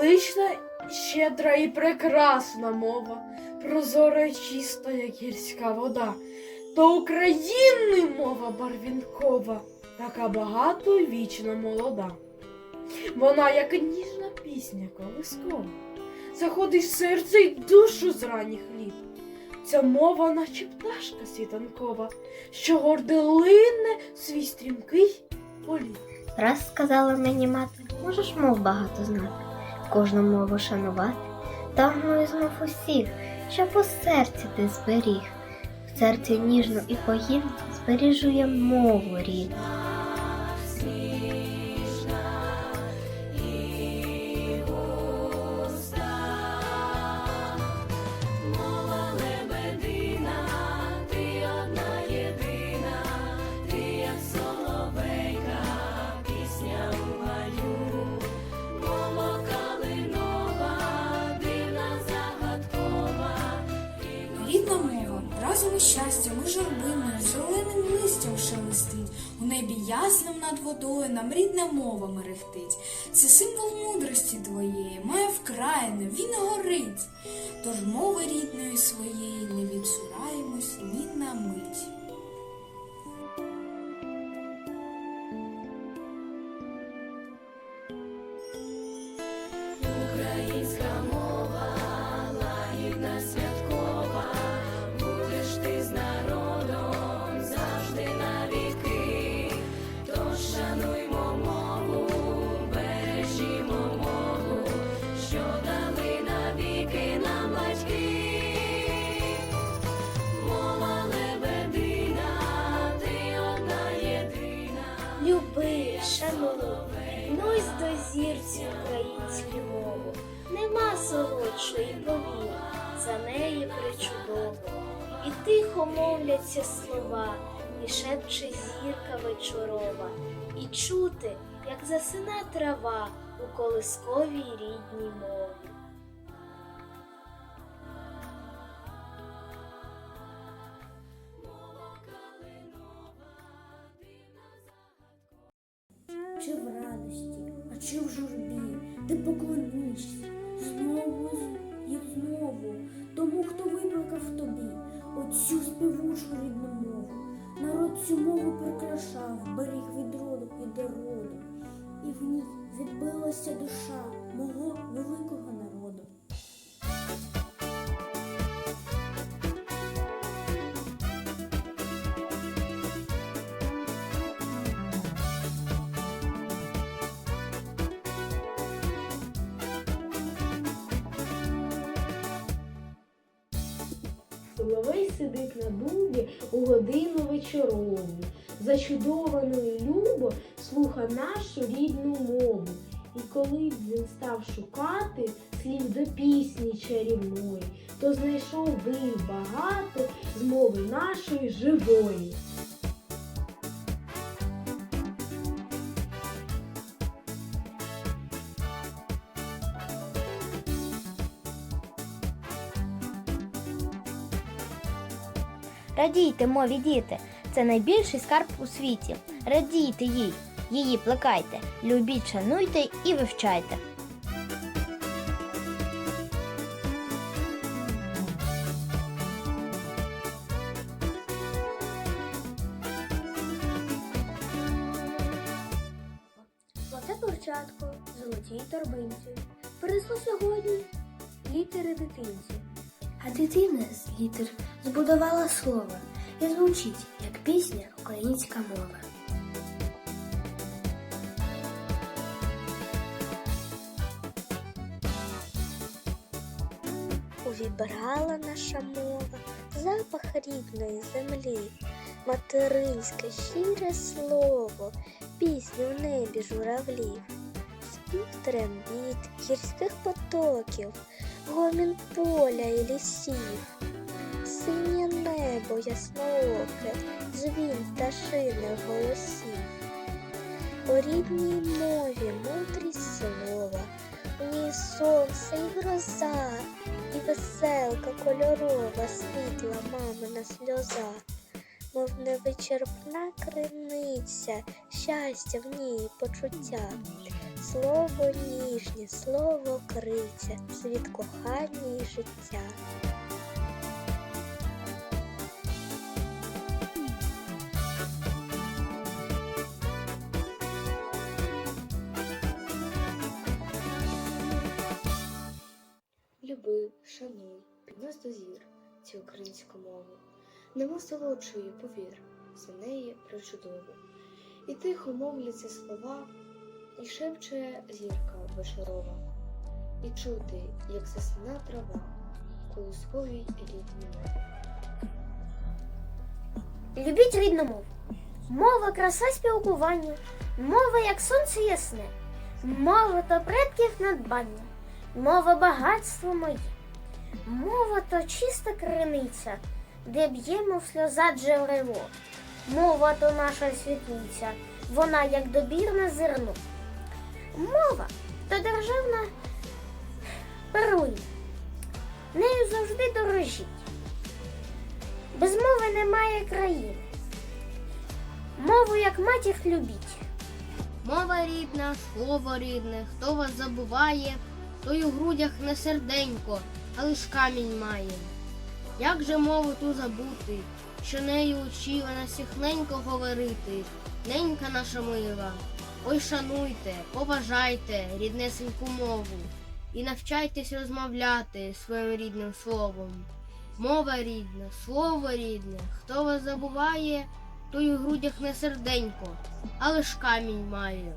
Велична, щедра і прекрасна мова, прозора і чиста, як гірська вода. То України мова барвінкова, така багато і вічно молода. Вона, як ніжна пісня колискова, заходить в серце й душу з ранніх літ. Ця мова, наче пташка світанкова, що горде лине свій стрімкий політ. Раз сказала мені мати, можеш мов багато знати, кожну мову шанувати, та мною знов усіх, щоб у серці ти зберіг. В серці ніжну і поїмну збережу я мову рідну. Із щастям і журбиною, зеленим листям шелестить. У небі ясним над водою нам рідна мова мерехтить. Це символ мудрості твоєї, має вкраїна, він горить. Тож мови рідної своєї не відсураємось ні на мить. До зірці українську мову. Нема солодшої повір, за неї причудово. І тихо мовляться слова, і шепче зірка вечорова, і чути, як засина трава у колисковій рідній мові. чи чи в журбі, ти поклонишся знову і знову тому, хто викликав тобі оцю співучу рідну мову. Народ цю мову прикрашав, беріг від роду і до роду, і в ній відбилася душа мого великого народу. Соловей сидить на дубі у годину вечорову, зачудовано і любо слуха нашу рідну мову. І коли б він став шукати слів до пісні чарівної, то знайшов би багато з мови нашої живої. Радійте, мові діти, це найбільший скарб у світі. Радійте їй, її плекайте, любіть, шануйте і вивчайте. Золоте курчатко, золотій торбинці. Принесло сьогодні літери дитинці. А дитина з літер збудувала слово і звучить, як пісня українська мова. Увібрала наша мова запах рідної землі, материнське щире слово, пісню в небі журавлів, спів трембіт гірських потоків, гомін поля і лісів, синє небо яснооке, дзвін пташиних голосів. У рідній мові мудрість слова, в ній сонце і гроза, і веселка кольорова, світла мамина сльоза, мов невичерпна криниця, щастя в ній почуття. Слово ніжнє, слово криця, світ кохання і життя. Піднос до зір цю українську мову. Нема солодшої, повір, за неї причудово. І тихо мовляться слова, і шепче зірка вечорова, і чути, як засина трава, колосковій рідній мові. Любіть рідну мову. Мова краса спілкування, мова як сонце ясне, мова то предків надбання, мова багатство моє, мова то чиста криниця, де б'ємо в сльоза джерело. Мова то наша світлиця, вона як добірне зерно. Мова то державна перлина. Нею завжди дорожіть. Без мови немає країни. Мову як матір любіть. Мова рідна, слово рідне, хто вас забуває, той у грудях не серденько, а лиш камінь має. Як же мову ту забути, що нею учила нас ненько говорити, ненька наша мила. Ой, шануйте, поважайте ріднесеньку мову і навчайтесь розмовляти своїм рідним словом. Мова рідна, слово рідне, хто вас забуває, той у грудях не серденько, але ж камінь має.